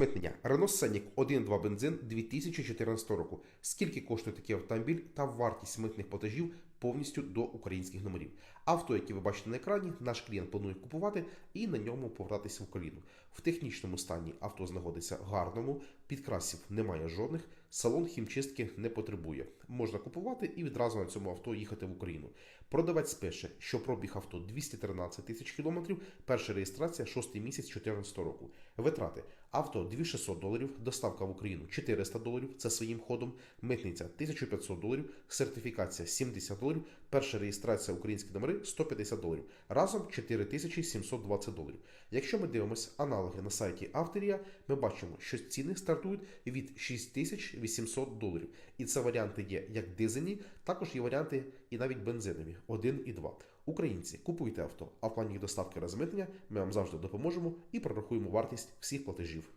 Розмитнення. Renault Scenic 1.2 бензин 2014 року. Скільки коштує такий автомобіль та вартість митних платежів повністю до українських номерів. Авто, яке ви бачите на екрані, наш клієнт планує купувати і на ньому повертатися в Україну. В технічному стані авто знаходиться гарному, підкрасів немає жодних, салон хімчистки не потребує. Можна купувати і відразу на цьому авто їхати в Україну. Продавець пише, що пробіг авто 213 тисяч кілометрів, перша реєстрація 6 місяць 2014 року. Витрати авто 2600 доларів, доставка в Україну 400 доларів, це своїм ходом, митниця 1500 доларів, сертифікація 70 доларів, перша реєстрація українські номери 150 доларів. Разом 4720 доларів. Якщо ми дивимося аналоги на сайті Авторія, ми бачимо, що ціни стартують від 6800 доларів. І це варіанти є як дизельні, також є варіанти і навіть бензинові 1 і 2. Українці, купуйте авто, а в плані доставки розмитнення ми вам завжди допоможемо і прорахуємо вартість всіх платежів.